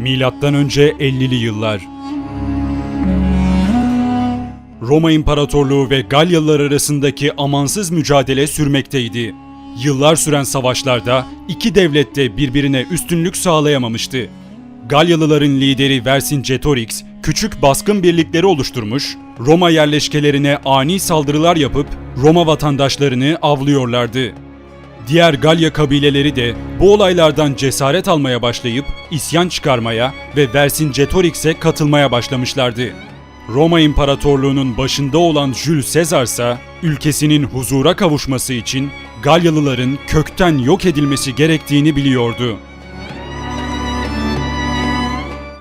Milattan önce 50'li yıllar. Roma İmparatorluğu ve Galyalılar arasındaki amansız mücadele sürmekteydi. Yıllar süren savaşlarda iki devlet de birbirine üstünlük sağlayamamıştı. Galyalıların lideri Vercingetorix küçük baskın birlikleri oluşturmuş, Roma yerleşkelerine ani saldırılar yapıp Roma vatandaşlarını avlıyorlardı. Diğer Galya kabileleri de bu olaylardan cesaret almaya başlayıp isyan çıkarmaya ve Vercingetorix'e katılmaya başlamışlardı. Roma İmparatorluğu'nun başında olan Jules Caesar ise ülkesinin huzura kavuşması için Galyalıların kökten yok edilmesi gerektiğini biliyordu.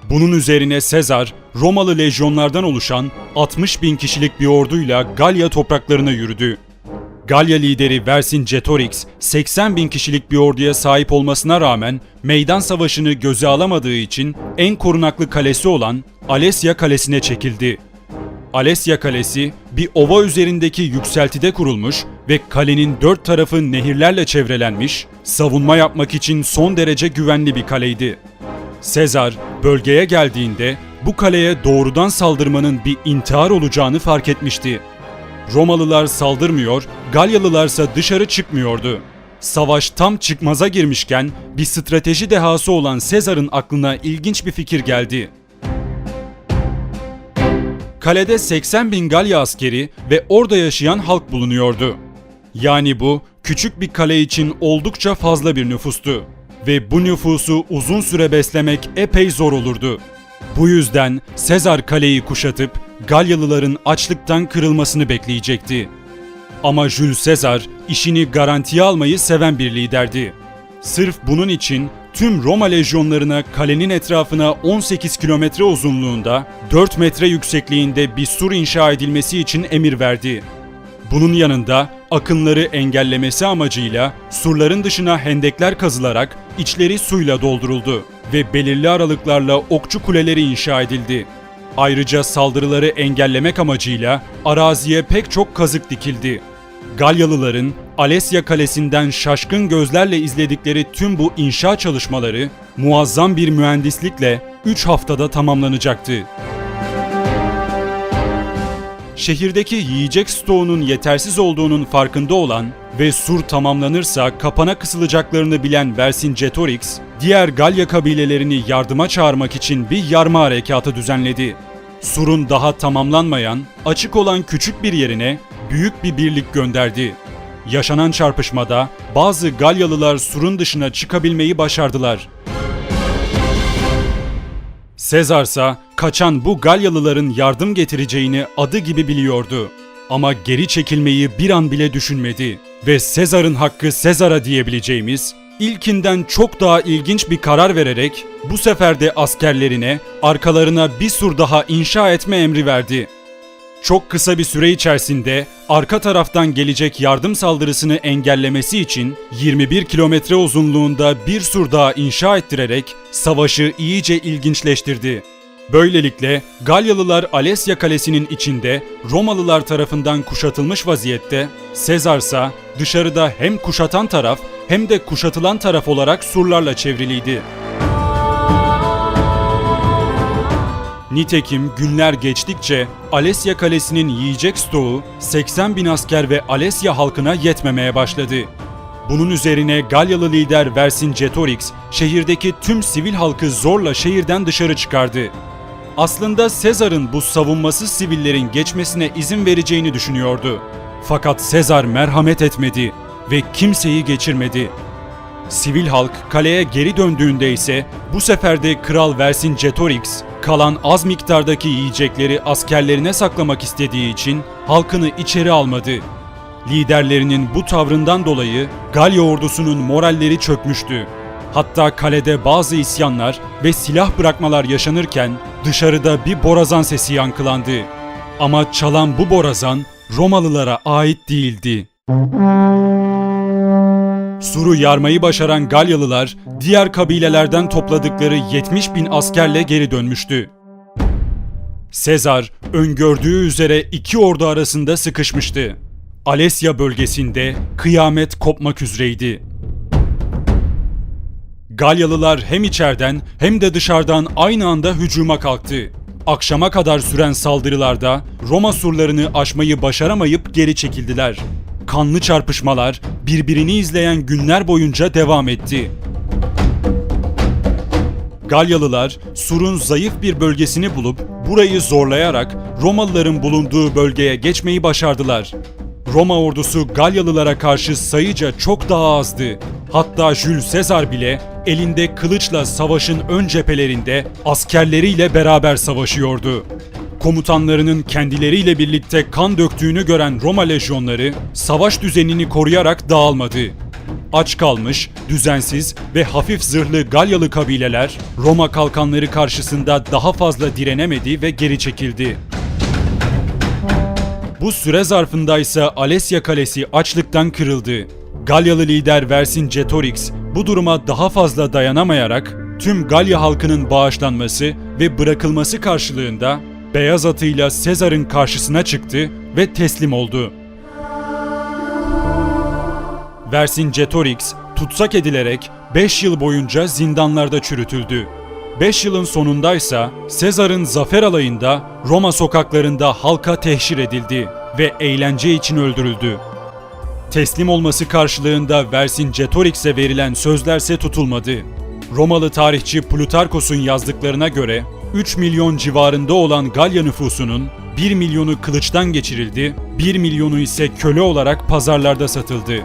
Bunun üzerine Sezar, Romalı lejyonlardan oluşan 60 bin kişilik bir orduyla Galya topraklarına yürüdü. Galya lideri Vercingetorix 80 bin kişilik bir orduya sahip olmasına rağmen meydan savaşını göze alamadığı için en korunaklı kalesi olan Alesya Kalesi'ne çekildi. Alesya Kalesi bir ova üzerindeki yükseltide kurulmuş ve kalenin dört tarafı nehirlerle çevrelenmiş, savunma yapmak için son derece güvenli bir kaleydi. Sezar bölgeye geldiğinde bu kaleye doğrudan saldırmanın bir intihar olacağını fark etmişti. Romalılar saldırmıyor, Galyalılarsa dışarı çıkmıyordu. Savaş tam çıkmaza girmişken bir strateji dehası olan Sezar'ın aklına ilginç bir fikir geldi. Kalede 80 bin Galya askeri ve orada yaşayan halk bulunuyordu. Yani bu küçük bir kale için oldukça fazla bir nüfustu ve bu nüfusu uzun süre beslemek epey zor olurdu. Bu yüzden Sezar kaleyi kuşatıp Galyalıların açlıktan kırılmasını bekleyecekti. Ama Jules Caesar işini garantiye almayı seven bir liderdi. Sırf bunun için tüm Roma lejyonlarına kalenin etrafına 18 kilometre uzunluğunda, 4 metre yüksekliğinde bir sur inşa edilmesi için emir verdi. Bunun yanında akınları engellemesi amacıyla surların dışına hendekler kazılarak içleri suyla dolduruldu ve belirli aralıklarla okçu kuleleri inşa edildi. Ayrıca saldırıları engellemek amacıyla araziye pek çok kazık dikildi. Galyalıların Alesya Kalesi'nden şaşkın gözlerle izledikleri tüm bu inşa çalışmaları muazzam bir mühendislikle 3 haftada tamamlanacaktı. Şehirdeki yiyecek stoğunun yetersiz olduğunun farkında olan ve sur tamamlanırsa kapana kısılacaklarını bilen Vercingetorix, diğer Galya kabilelerini yardıma çağırmak için bir yarma harekatı düzenledi. Surun daha tamamlanmayan, açık olan küçük bir yerine büyük bir birlik gönderdi. Yaşanan çarpışmada bazı Galyalılar surun dışına çıkabilmeyi başardılar. Sezar ise kaçan bu Galyalıların yardım getireceğini adı gibi biliyordu. Ama geri çekilmeyi bir an bile düşünmedi. Ve Sezar'ın hakkı Sezar'a diyebileceğimiz ilkinden çok daha ilginç bir karar vererek bu sefer de askerlerine arkalarına bir sur daha inşa etme emri verdi. Çok kısa bir süre içerisinde arka taraftan gelecek yardım saldırısını engellemesi için 21 kilometre uzunluğunda bir sur daha inşa ettirerek savaşı iyice ilginçleştirdi. Böylelikle Galyalılar Alesya Kalesi'nin içinde Romalılar tarafından kuşatılmış vaziyette, Sezar ise dışarıda hem kuşatan taraf hem de kuşatılan taraf olarak surlarla çevriliydi. Nitekim günler geçtikçe Alesya Kalesi'nin yiyecek stoğu 80 bin asker ve Alesya halkına yetmemeye başladı. Bunun üzerine Galyalı lider Vercingetorix şehirdeki tüm sivil halkı zorla şehirden dışarı çıkardı. Aslında Sezar'ın bu savunmasız sivillerin geçmesine izin vereceğini düşünüyordu. Fakat Sezar merhamet etmedi ve kimseyi geçirmedi. Sivil halk kaleye geri döndüğünde ise bu sefer de Kral Vercingetorix kalan az miktardaki yiyecekleri askerlerine saklamak istediği için halkını içeri almadı. Liderlerinin bu tavrından dolayı Galya ordusunun moralleri çökmüştü. Hatta kalede bazı isyanlar ve silah bırakmalar yaşanırken dışarıda bir borazan sesi yankılandı. Ama çalan bu borazan Romalılara ait değildi. Suru yarmayı başaran Galyalılar diğer kabilelerden topladıkları 70 bin askerle geri dönmüştü. Sezar öngördüğü üzere iki ordu arasında sıkışmıştı. Alesya bölgesinde kıyamet kopmak üzereydi. Galyalılar hem içeriden hem de dışarıdan aynı anda hücuma kalktı. Akşama kadar süren saldırılarda Roma surlarını aşmayı başaramayıp geri çekildiler. Kanlı çarpışmalar birbirini izleyen günler boyunca devam etti. Galyalılar surun zayıf bir bölgesini bulup burayı zorlayarak Romalıların bulunduğu bölgeye geçmeyi başardılar. Roma ordusu Galyalılara karşı sayıca çok daha azdı. Hatta Jules Caesar bile elinde kılıçla savaşın ön cephelerinde askerleriyle beraber savaşıyordu. Komutanlarının kendileriyle birlikte kan döktüğünü gören Roma lejyonları savaş düzenini koruyarak dağılmadı. Aç kalmış, düzensiz ve hafif zırhlı Galyalı kabileler Roma kalkanları karşısında daha fazla direnemedi ve geri çekildi. Bu süre zarfında ise Alesya Kalesi açlıktan kırıldı. Galyalı lider Vercingetorix bu duruma daha fazla dayanamayarak tüm Galya halkının bağışlanması ve bırakılması karşılığında beyaz atıyla Sezar'ın karşısına çıktı ve teslim oldu. Vercingetorix tutsak edilerek 5 yıl boyunca zindanlarda çürütüldü. 5 yılın sonundaysa Sezar'ın zafer alayında Roma sokaklarında halka tehşir edildi ve eğlence için öldürüldü. Teslim olması karşılığında Vercingetorix'e verilen sözlerse tutulmadı. Romalı tarihçi Plutarkos'un yazdıklarına göre 3 milyon civarında olan Galya nüfusunun 1 milyonu kılıçtan geçirildi, 1 milyonu ise köle olarak pazarlarda satıldı.